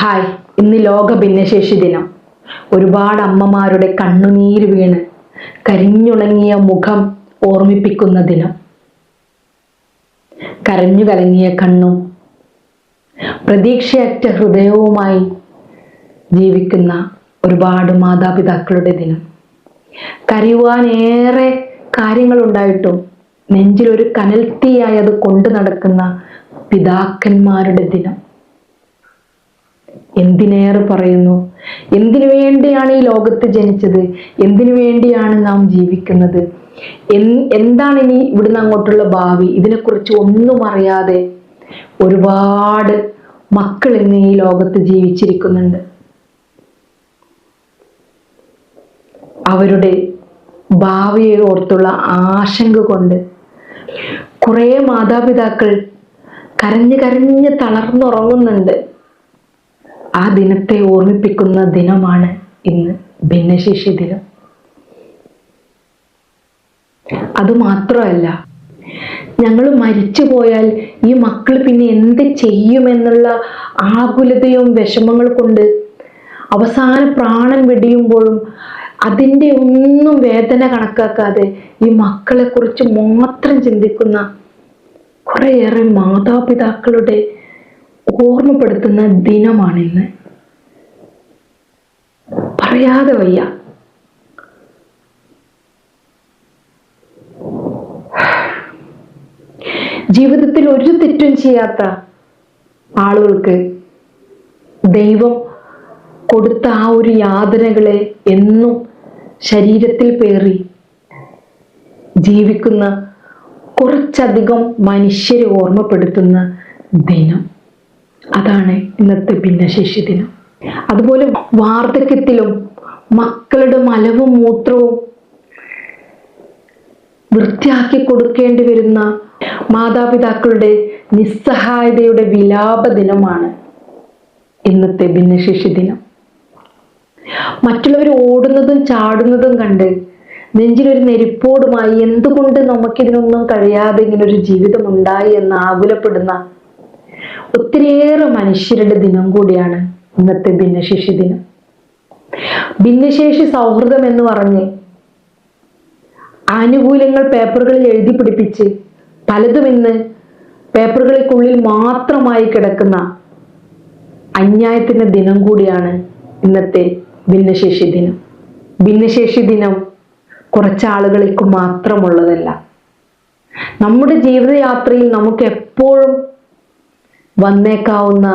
Hi ഇന്ന് ലോക ഭിന്നശേഷി ദിനം. ഒരുപാട് അമ്മമാരുടെ കണ്ണുനീര് വീണ് കരിഞ്ഞുണങ്ങിയ മുഖം ഓർമ്മിപ്പിക്കുന്ന ദിനം. കരഞ്ഞു കലങ്ങിയ കണ്ണും പ്രതീക്ഷയറ്റ ഹൃദയവുമായി ജീവിക്കുന്ന ഒരുപാട് മാതാപിതാക്കളുടെ ദിനം. കരയുവാനേറെ കാര്യങ്ങളുണ്ടായിട്ടും നെഞ്ചിലൊരു കനൽത്തീയായി അത് കൊണ്ടു നടക്കുന്ന പിതാക്കന്മാരുടെ ദിനം. എന്തിനേറെ പറയുന്നു? എന്തിനു വേണ്ടിയാണ് ഈ ലോകത്ത് ജനിച്ചത്? എന്തിനു വേണ്ടിയാണ് നാം ജീവിക്കുന്നത്? എന്താണ് ഇനി ഇവിടുന്ന് അങ്ങോട്ടുള്ള ഭാവി? ഇതിനെക്കുറിച്ച് ഒന്നും അറിയാതെ ഒരുപാട് മക്കൾ ഇന്ന് ഈ ലോകത്ത് ജീവിച്ചിരിക്കുന്നുണ്ട്. അവരുടെ ഭാവിയെ ഓർത്തുള്ള ആശങ്ക കൊണ്ട് കുറേ മാതാപിതാക്കൾ കരഞ്ഞ് കരഞ്ഞ് തളർന്നുറങ്ങുന്നുണ്ട്. ആ ദിനത്തെ ഓർമ്മിപ്പിക്കുന്ന ദിനമാണ് ഇന്ന് ഭിന്നശേഷി ദിനം. അതുമാത്രമല്ല ഞങ്ങൾ മരിച്ചു പോയാൽ ഈ മക്കൾ പിന്നെ എന്ത് ചെയ്യുമെന്നുള്ള ആകുലതയും വിഷമങ്ങൾ കൊണ്ട് അവസാന പ്രാണൻ വെടിയുമ്പോഴും അതിന്റെ ഒന്നും വേദന കണക്കാക്കാതെ ഈ മക്കളെക്കുറിച്ച് മാത്രം ചിന്തിക്കുന്ന കുറേയേറെ മാതാപിതാക്കളുടെ ഓർമ്മപ്പെടുത്തുന്ന ദിനമാണിന്ന്. പറയാതെ വയ്യ. ജീവിതത്തിൽ ഒരു തെറ്റും ചെയ്യാത്ത ആളുകൾക്ക് ദൈവം കൊടുത്ത ആ ഒരു യാതനകളെ എന്നും ശരീരത്തിൽ പേറി ജീവിക്കുന്ന കുറച്ചധികം മനുഷ്യരെ ഓർമ്മപ്പെടുത്തുന്ന ദിനം. അതാണ് ഇന്നത്തെ ഭിന്നശേഷി ദിനം. അതുപോലെ വാർദ്ധക്യത്തിലും മക്കളുടെ മലവും മൂത്രവും വൃത്തിയാക്കി കൊടുക്കേണ്ടി വരുന്ന മാതാപിതാക്കളുടെ നിസ്സഹായതയുടെ വിലാപ ദിനമാണ് ഇന്നത്തെ ഭിന്നശേഷി ദിനം. മറ്റുള്ളവർ ഓടുന്നതും ചാടുന്നതും കണ്ട് നെഞ്ചിലൊരു നെരിപ്പോടുമായി എന്തുകൊണ്ട് നമുക്കിതിനൊന്നും കഴിയാതെ ഇങ്ങനൊരു ജീവിതം ഉണ്ടായി എന്ന് ആകുലപ്പെടുന്ന ഒത്തിരിയേറെ മനുഷ്യരുടെ ദിനം കൂടിയാണ് ഇന്നത്തെ ഭിന്നശേഷി ദിനം. ഭിന്നശേഷി സൗഹൃദം എന്ന് പറഞ്ഞ് ആനുകൂല്യങ്ങൾ പേപ്പറുകളിൽ എഴുതി പിടിപ്പിച്ച് പലതും ഇന്ന് പേപ്പറുകൾക്കുള്ളിൽ മാത്രമായി കിടക്കുന്ന അന്യായത്തിന്റെ ദിനം കൂടിയാണ് ഇന്നത്തെ ഭിന്നശേഷി ദിനം. ഭിന്നശേഷി ദിനം കുറച്ച് കുറച്ചാളുകൾക്ക് മാത്രമുള്ളതല്ല. നമ്മുടെ ജീവിതയാത്രയിൽ നമുക്ക് എപ്പോഴും വന്നേക്കാവുന്ന